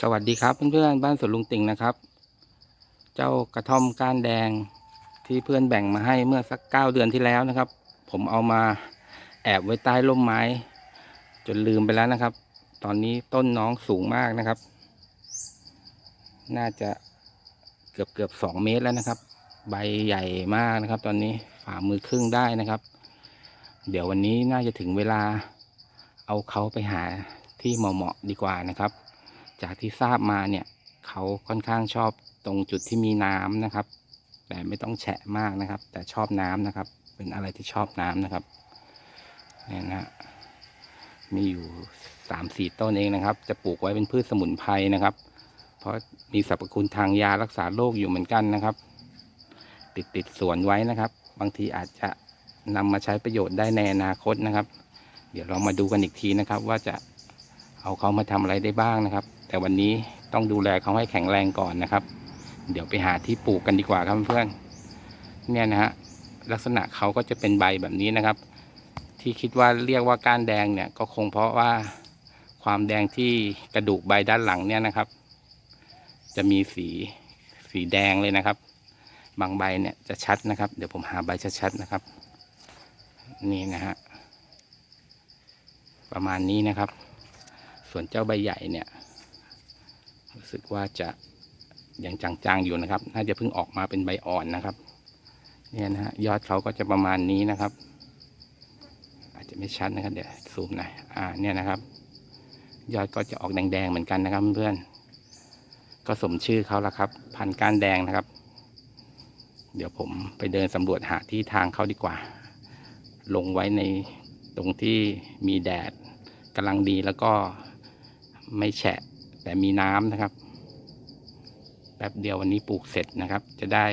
สวัสดีครับเพื่อนๆบ้านสวนลุงติ่งนะครับ เจ้ากระท่อมก้านแดงที่เพื่อนแบ่งมาให้เมื่อสักเก้าเดือนที่แล้วนะครับ ผมเอามาแอบไว้ใต้ร่มไม้ จนลืมไปแล้วนะครับ ตอนนี้ต้นน้องสูงมากนะครับ น่าจะเกือบเกือบสองเมตรแล้วนะครับ ใบใหญ่มากนะครับ ตอนนี้ฝ่ามือครึ่งได้นะครับ เดี๋ยววันนี้น่าจะถึงเวลาเอาเขาไปหาที่เหมาะๆดีกว่านะครับ จากที่ทราบมาเนี่ยเขาค่อนข้างชอบตรงจุดที่มีน้ำนะครับ แต่ไม่ต้องแฉะมากนะครับ แต่ชอบน้ำนะครับ เป็นอะไรที่ชอบน้ำนะครับเนี่ยนะฮะมีอยู่สามสี่ต้นเองนะครับ จะปลูกไว้เป็นพืชสมุนไพรนะครับ เพราะมีสรรพคุณทางยารักษาโรคอยู่เหมือนกันนะครับ ติดติดสวนไว้นะครับ บางทีอาจจะนำมาใช้ประโยชน์ได้ในอนาคตนะครับ เดี๋ยวเรามาดูกันอีกทีนะครับ ว่าจะเอาเขามาทำอะไรได้บ้างนะครับ แต่วันนี้ต้องดูแลเขาให้แข็งแรงก่อนนะครับ เดี๋ยวไปหาที่ปลูกกันดีกว่าครับเพื่อนเนี่ยนะฮะลักษณะเขาก็จะเป็นใบแบบนี้นะครับ ที่คิดว่าเรียกว่าก้านแดงเนี่ยก็คงเพราะว่าความแดงที่กระดูกใบด้านหลังเนี่ยนะครับ จะมีสีสีแดงเลยนะครับ บางใบเนี่ยจะชัดนะครับ เดี๋ยวผมหาใบชัดๆนะครับ นี่นะฮะประมาณนี้นะครับ ส่วนเจ้าใบใหญ่เนี่ย รู้สึกว่าจะยังจางๆอยู่นะครับ น่าจะเพิ่งออกมาเป็นใบอ่อนนะครับ เนี่ยนะฮะยอดเขาก็จะประมาณนี้นะครับ อาจจะไม่ชัดนะครับ เดี๋ยวซูมหน่อยอ่าเนี่ยนะครับ ยอดก็จะออกแดงๆเหมือนกันนะครับเพื่อนก็สมชื่อเขาละครับ พันก้านแดงนะครับ เดี๋ยวผมไปเดินสำรวจหาที่ทางเขาดีกว่า ลงไว้ในตรงที่มีแดดกำลังดีแล้วก็ไม่แฉะ แต่มีน้ำนะครับ แป๊บเดียววันนี้ปลูกเสร็จนะครับ จะได้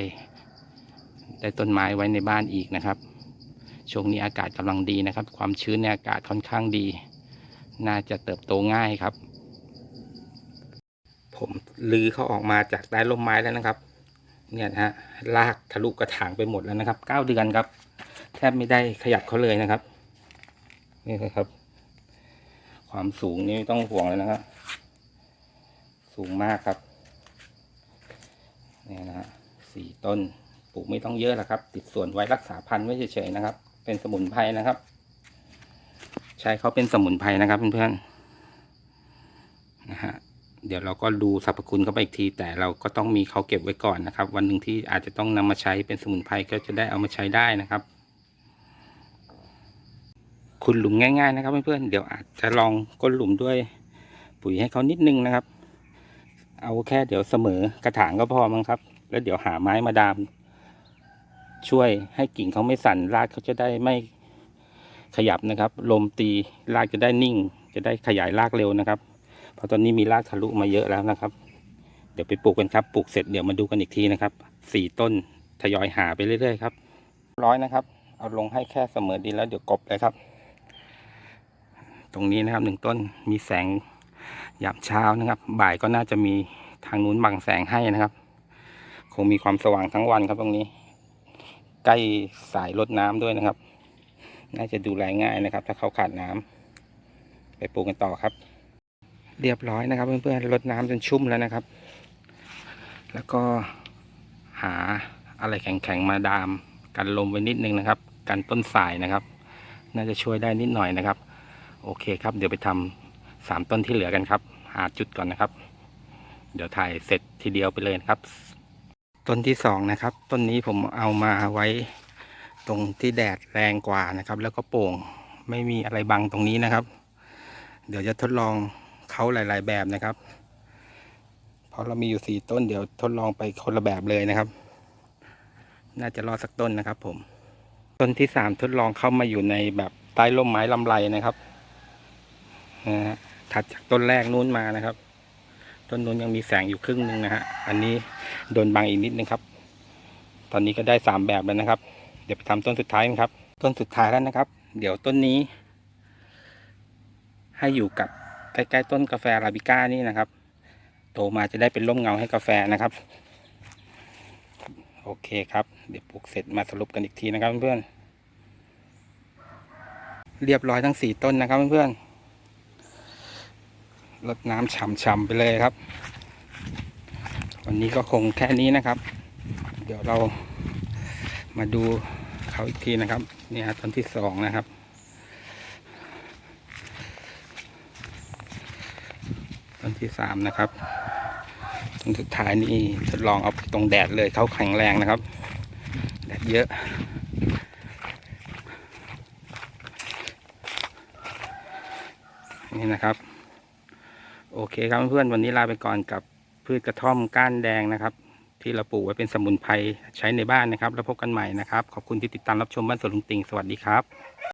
ได้ต้นไม้ไว้ในบ้านอีกนะครับ ช่วงนี้อากาศกำลังดีนะครับ ความชื้นในอากาศค่อนข้างดี น่าจะเติบโตง่ายครับ ผมลือเขาออกมาจากใต้ร่มไม้แล้วนะครับ เนี่ยนะฮะลากทะลุกระถางไปหมดแล้วนะครับเก้าเดือนครับ แทบไม่ได้ขยับเขาเลยนะครับ นี่นะครับ ความสูงนี่ไม่ต้องห่วงเลยนะครับ สูงมากครับนี่นะฮะสี่ต้นปลูกไม่ต้องเยอะแล้วครับ ติดสวนไว้รักษาพันธุ์ไว้เฉยๆนะครับ เป็นสมุนไพรนะครับ ใช้เขาเป็นสมุนไพรนะครับเพื่อนๆนะฮะเดี๋ยวเราก็ดูสรรพคุณเขาไปอีกที แต่เราก็ต้องมีเขาเก็บไว้ก่อนนะครับ วันหนึ่งที่อาจจะต้องนำมาใช้เป็นสมุนไพรก็จะได้เอามาใช้ได้นะครับขุดหลุมง่าย ๆ นะครับเพื่อนๆเดี๋ยวอาจจะลองก้นหลุมด้วยปุ๋ยให้เขานิดนึงนะครับ เอาแค่เดี๋ยวเสมอกระถางก็พอมั้งครับ แล้วเดี๋ยวหาไม้มาดาม ช่วยให้กิ่งเขาไม่สั่นรากเขาจะได้ไม่ขยับนะครับ ลมตีรากจะได้นิ่ง จะได้ขยายรากเร็วนะครับ เพราะตอนนี้มีรากทะลุมาเยอะแล้วนะครับ เดี๋ยวไปปลูกกันครับ ปลูกเสร็จเดี๋ยวมาดูกันอีกทีนะครับสี่ต้นทยอยหาไปเรื่อยๆครับ ร้อยนะครับ เอาลงให้แค่เสมอดีแล้วเดี๋ยวกบเลยครับ ตรงนี้นะครับหนึ่งต้นมีแสง ยามเช้านะครับ บ่ายก็น่าจะมีทางนู้นบังแสงให้นะครับ คงมีความสว่างทั้งวันครับตรงนี้ ใกล้สายรดน้ำด้วยนะครับ น่าจะดูแลง่ายนะครับ ถ้าเขาขาดน้ำไปปลูกกันต่อครับ เรียบร้อยนะครับ เพื่อนๆรดน้ำจนชุ่มแล้วนะครับ แล้วก็หาอะไรแข็งๆมาดามกันลมไว้นิดนึงนะครับ กันต้นสายนะครับ น่าจะช่วยได้นิดหน่อยนะครับ โอเคครับ เดี๋ยวไปทำ สามต้นที่เหลือกันครับ หาจุดก่อนนะครับ เดี๋ยวถ่ายเสร็จทีเดียวไปเลยนะครับ ต้นที่สองนะครับ ต้นนี้ผมเอามาไว้ตรงที่แดดแรงกว่านะครับ แล้วก็โป่งไม่มีอะไรบังตรงนี้นะครับ เดี๋ยวจะทดลองเขาหลาย ๆ แบบนะครับ เพราะเรามีอยู่สี่ต้น เดี๋ยวทดลองไปคนละแบบเลยนะครับ น่าจะรอดสักต้นนะครับ ผม ต้นที่สามทดลองเข้ามาอยู่ในแบบใต้ร่มไม้ลำไรนะครับนะฮะ ถัดจากต้นแรกนู้นมานะครับ ต้นนู้นยังมีแสงอยู่ครึ่งหนึ่งนะฮะอันนี้โดนบังอีกนิดนึงครับ ตอนนี้ก็ได้สามแบบแล้วนะครับ เดี๋ยวไปทำต้นสุดท้ายกันครับ ต้นสุดท้ายแล้วนะครับ เดี๋ยวต้นนี้ ให้อยู่กับใกล้ๆต้นกาแฟอาราบิก้านี่นะครับ โตมาจะได้เป็นร่มเงาให้กาแฟนะครับ โอเคครับ เดี๋ยวปลูกเสร็จมาสรุปกันอีกทีนะครับเพื่อนเรียบร้อยทั้งสี่ต้นนะครับเพื่อนๆ รดน้ำฉ่ำๆไปเลยครับ วันนี้ก็คงแค่นี้นะครับ เดี๋ยวเรามาดูเขาอีกทีนะครับนี่ฮะต้นที่สองนะครับ ต้นที่สามนะครับต้นสุดท้ายนี่ทดลองเอาตรงแดดเลยเขาแข็งแรงนะครับ แดดเยอะนี่นะครับ โอเคครับเพื่อนๆวันนี้ลาไปก่อนกับพืชกระท่อมก้านแดงนะครับ ที่เราปลูกไว้เป็นสมุนไพรใช้ในบ้านนะครับ แล้วพบกันใหม่นะครับ ขอบคุณที่ติดตามรับชมบ้านสวนลุงติงสวัสดีครับ